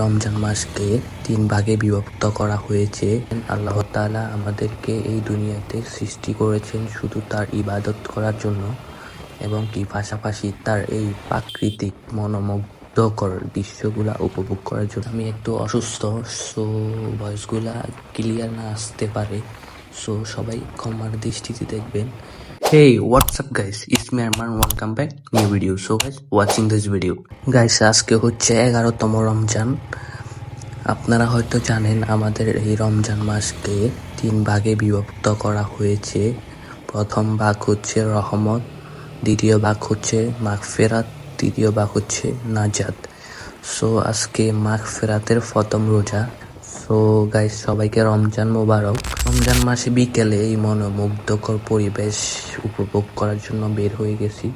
রমজান মাসকে তিন ভাগে বিভক্ত করা হয়েছে। আল্লাহ তাআলা আমাদেরকে এই দুনিয়াতে সৃষ্টি করেছেন শুধু তার ইবাদত করার জন্য এবং কি পাশাপাশি তার এই প্রাকৃতিক মনোমুগ্ধকর দৃশ্যগুলা উপভোগ করার জন্য। আমি একটু অসুস্থ সো ভয়েসগুলা ক্লিয়ার না আসতে পারে। সো সবাই ক্ষমার দৃষ্টিতে দেখবেন। Hey, WhatsApp up It's me Arman. Welcome back. New video. So guys, watching this video. Guys, আজকে হচ্ছে এগারোতম রমজান আপনারা হয়তো জানেন আমাদের এই রমজান মাসকে তিন ভাগে বিভক্ত করা হয়েছে প্রথম ভাগ হচ্ছে রহমত দ্বিতীয় ভাগ হচ্ছে মাগফেরাত তৃতীয় ভাগ হচ্ছে নাজাত সো আজকে মাগফেরাতের প্রথম রোজা সো গাইস সবাইকে রমজান মোবারক। রমজান মাসে বিকেলে এই মনোমুগ্ধকর পরিবেশ উপভোগ করার জন্য বের হয়ে গেছি।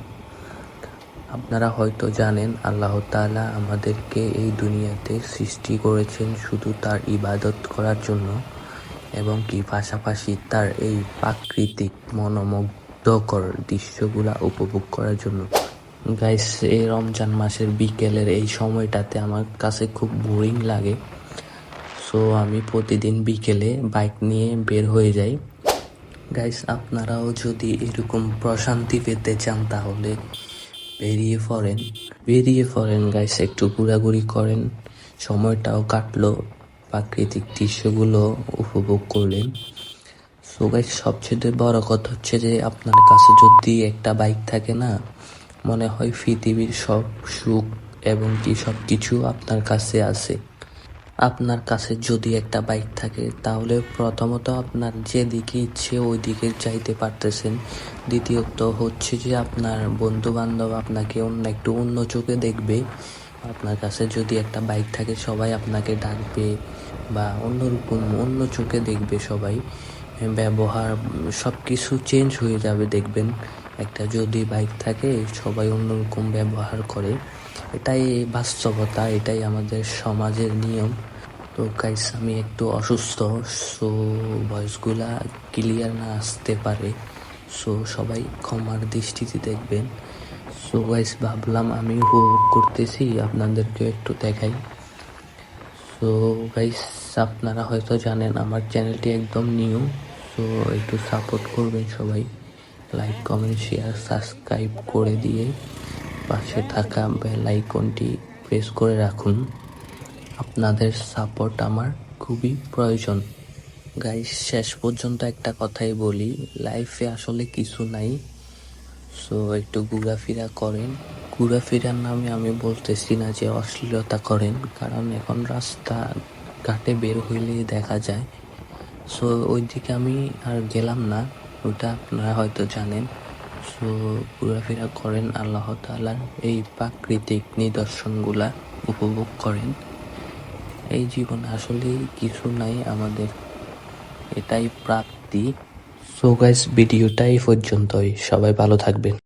আপনারা হয়তো জানেন, আল্লাহ তাআলা আমাদেরকে এই দুনিয়াতে সৃষ্টি করেছেন শুধু তার ইবাদত করার জন্য এবং কি পাশাপাশি তার এই প্রাকৃতিক মনোমুগ্ধকর দৃশ্যগুলা উপভোগ করার জন্য। গাইস এই রমজান মাসের বিকেলের এই সময়টাতে আমার কাছে খুব বোরিং লাগে। সো আমি প্রতিদিন বিকেলে বাইক নিয়ে বের হয়ে যাই। গাইস আপনারাও যদি এরকম প্রশান্তি পেতে চান তাহলে বেরিয়ে পড়েন। বেরিয়ে পড়েন গাইস একটু ঘোরাঘুরি করেন। সময়টাও কাটলো, প্রাকৃতিক দৃশ্যগুলো উপভোগ করলেন। সো গাইস সবচেয়ে বড় কথা হচ্ছে যে, আপনার কাছে যদি একটা বাইক থাকে না, মনে হয় পৃথিবীর সব সুখ এবং কি সব কিছু আপনার কাছে আছে। আপনার কাছে যদি একটা বাইক থাকে, তাহলে প্রথমত আপনার যেদিকে ইচ্ছে ওই দিকে যাইতে পারতেছেন। দ্বিতীয়ত হচ্ছে যে আপনার বন্ধু বান্ধব আপনাকে অন্য একটু অন্য চোখে দেখবে। আপনার কাছে যদি একটা বাইক থাকে, সবাই আপনাকে ডাকবে বা অন্যরকম অন্য চোখে দেখবে সবাই। ব্যবহার সব কিছু চেঞ্জ হয়ে যাবে দেখবেন। একটা যদি বাইক থাকে, সবাই অন্যরকম ব্যবহার করে। এটাই বাস্তবতা, এটাই আমাদের সমাজের নিয়ম। তো গাইস আমি একটু অসুস্থ সো ভয়েসগুলা ক্লিয়ার না আসতে পারে। সো সবাই ক্ষমার দৃষ্টিতে দেখবেন। সো গাইস ভাবলাম আমি উপভোগ করতেছি, আপনাদেরকে একটু দেখাই। সো গাইস আপনারা হয়তো জানেন, আমার চ্যানেলটি একদম নিউ সো একটু সাপোর্ট করবেন সবাই। লাইক কমেন্ট শেয়ার সাবস্ক্রাইব করে দিয়ে পাশে থাকা বেল আইকনটি প্রেস করে রাখুন। আপনাদের সাপোর্ট আমার খুবই প্রয়োজন। গাইস শেষ পর্যন্ত একটা কথাই বলি লাইফে আসলে কিছু নাই। সো একটু ঘোরাফেরা করেন। ঘোরাফেরার নামে আমি বলতেছি না যে অশ্লীলতা করেন, কারণ এখন রাস্তা ঘাটে বের হইলেই দেখা যায়। সো ওইদিকে আমি আর গেলাম না, ওটা আপনারা হয়তো জানেন। সো ঘোরাফেরা করেন, আল্লাহ তাআলার এই প্রাকৃতিক নিদর্শনগুলা উপভোগ করেন। এই জীবন আসলে কিছু নাই আমাদের। এটাই প্রাপ্তি। সো গাইস ভিডিওটা এই পর্যন্তই। সবাই ভালো থাকবেন।